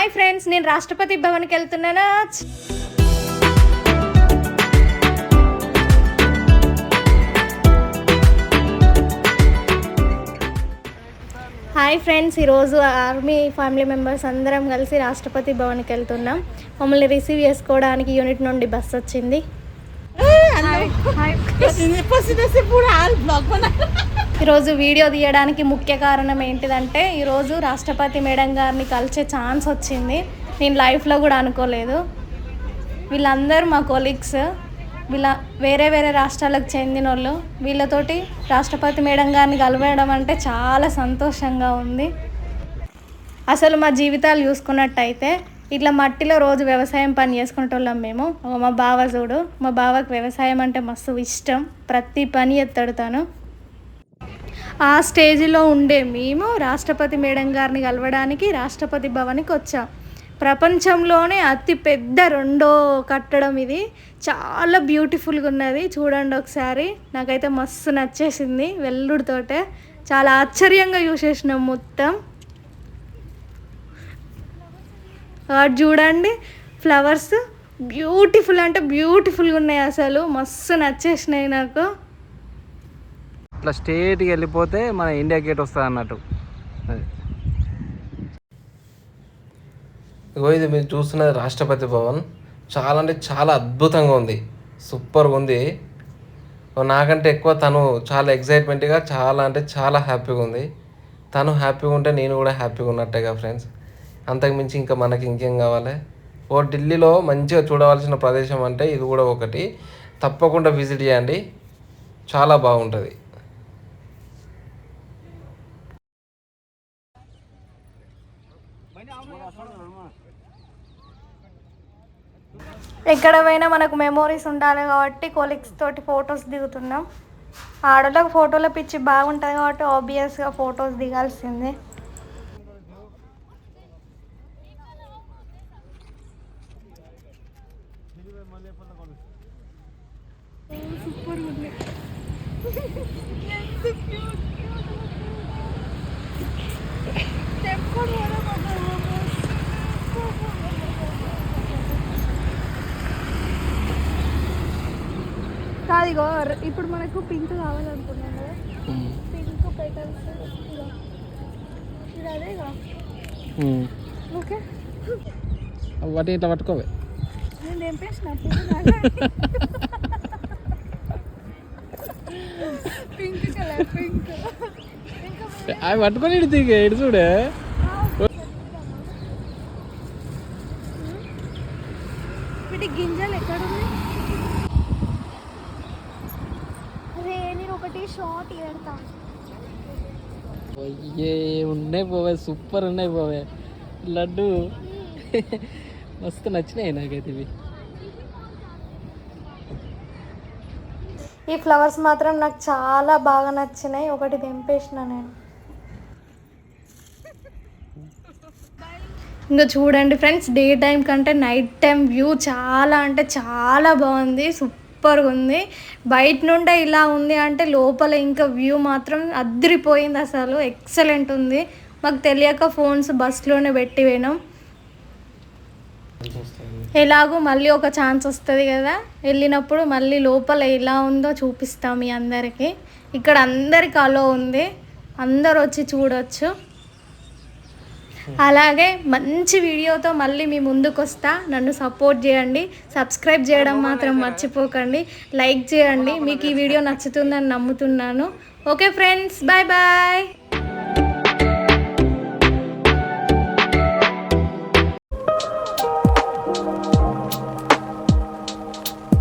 Hi friends నేను రాష్ట్రపతి భవన్కి వెళ్తున్నానా. హాయ్ ఫ్రెండ్స్ ఈరోజు ఆర్మీ ఫ్యామిలీ మెంబర్స్ అందరం కలిసి రాష్ట్రపతి భవన్కి వెళ్తున్నాం. మమ్మల్ని రిసీవ్ చేసుకోవడానికి యూనిట్ నుండి బస్ వచ్చింది. ఈరోజు వీడియో తీయడానికి ముఖ్య కారణం ఏంటిదంటే ఈరోజు రాష్ట్రపతి మేడం గారిని కలిసే ఛాన్స్ వచ్చింది. నేను లైఫ్లో కూడా అనుకోలేదు. వీళ్ళందరూ మా కొలీగ్స్ వీళ్ళ వేరే వేరే రాష్ట్రాలకు చెందిన వాళ్ళు వీళ్ళతోటి రాష్ట్రపతి మేడం గారిని కలవడం అంటే చాలా సంతోషంగా ఉంది. అసలు మా జీవితాలు చూసుకున్నట్టయితే ఇట్లా మట్టిలో రోజు వ్యవసాయం పని చేసుకునేటోళ్ళం మేము. మా బావ చూడు మా బావకు వ్యవసాయం అంటే మస్తు ఇష్టం. ప్రతి పని ఎత్తాడు తను. ఆ స్టేజ్లో ఉండే మేము రాష్ట్రపతి మేడం గారిని కలవడానికి రాష్ట్రపతి భవన్కి వచ్చాం. ప్రపంచంలోనే అతి పెద్ద రెండో కట్టడం ఇది. చాలా బ్యూటిఫుల్గా ఉన్నది. చూడండి ఒకసారి. నాకైతే మస్తు నచ్చేసింది వెల్లుడితోటే. చాలా ఆశ్చర్యంగా చూసేసినాం మొత్తం. వాటి చూడండి ఫ్లవర్స్ బ్యూటిఫుల్ అంటే బ్యూటిఫుల్గా ఉన్నాయి అసలు. మస్తు నచ్చేసినాయి నాకు. ఇట్లా స్ట్రేట్కి వెళ్ళిపోతే మన ఇండియా గేట్ వస్తుంది అన్నట్టు. అది. ఇగో ఇది మీరు చూస్తున్నది రాష్ట్రపతి భవన్. చాలా అంటే చాలా అద్భుతంగా ఉంది. సూపర్గా ఉంది. నాకంటే ఎక్కువ తను చాలా ఎగ్జైట్మెంట్గా చాలా అంటే చాలా హ్యాపీగా ఉంది. తను హ్యాపీగా ఉంటే నేను కూడా హ్యాపీగా ఉన్నట్టేగా ఫ్రెండ్స్ అంతకుమించి ఇంకా మనకి ఇంకేం కావాలి? ఓ ఢిల్లీలో మంచిగా చూడవలసిన ప్రదేశం అంటే ఇది కూడా ఒకటి. తప్పకుండా విజిట్ చేయండి. చాలా బాగుంటుంది. ఎక్కడ పోయినా మనకు మెమోరీస్ ఉండాలి కాబట్టి కొలీగ్స్ తోటి ఫొటోస్ దిగుతున్నాం. ఆడోళ్ళకి ఫోటోల పిచ్చి బాగుంటుంది కాబట్టి ఆబ్వియస్గా ఫొటోస్ దిగాల్సిందే. కాదు ఇగో ఇప్పుడు మనకు పింక్ కావాలనుకున్నాం కదా పింక్ పెటల్స్ ఇది అదేగా. ఓకే. వాటి ఇట్లా పట్టుకోవే. అవి పట్టుకొని దిగే ఇటు చూడే. గింజలు నేను ఒకటి షార్ట్ పెడతా ఉన్నాయి పోవే సూపర్ ఉన్నాయి పోవే. లడ్డు. మస్తు నచ్చినాయి నాకైతే ఇవి. ఈ ఫ్లవర్స్ మాత్రం నాకు చాలా బాగా నచ్చినాయి. ఒకటి తెంపేసిన నేను. ఇంకా చూడండి ఫ్రెండ్స్ డే టైం కంటే నైట్ టైం వ్యూ చాలా అంటే చాలా బాగుంది. సూపర్గా ఉంది. బయట నుండే ఇలా ఉంది అంటే లోపల ఇంకా వ్యూ మాత్రం అద్దరిపోయింది అసలు. ఎక్సలెంట్ ఉంది. మాకు తెలియక ఫోన్స్ బస్సులోనే పెట్టి పోయినాం. ఎలాగో మళ్ళీ ఒక ఛాన్స్ వస్తుంది కదా. వెళ్ళినప్పుడు మళ్ళీ లోపల ఎలా ఉందో చూపిస్తాం మీ అందరికీ. ఇక్కడ అందరికి అలో ఉంది. అందరు వచ్చి చూడొచ్చు. అలాగే మంచి వీడియోతో మళ్ళీ మీ ముందుకు వస్తా నన్ను సపోర్ట్ చేయండి. సబ్స్క్రైబ్ చేయడం మాత్రం మర్చిపోకండి. లైక్ చేయండి. మీకు ఈ వీడియో నచ్చుతుందని నమ్ముతున్నాను. Okay friends bye bye.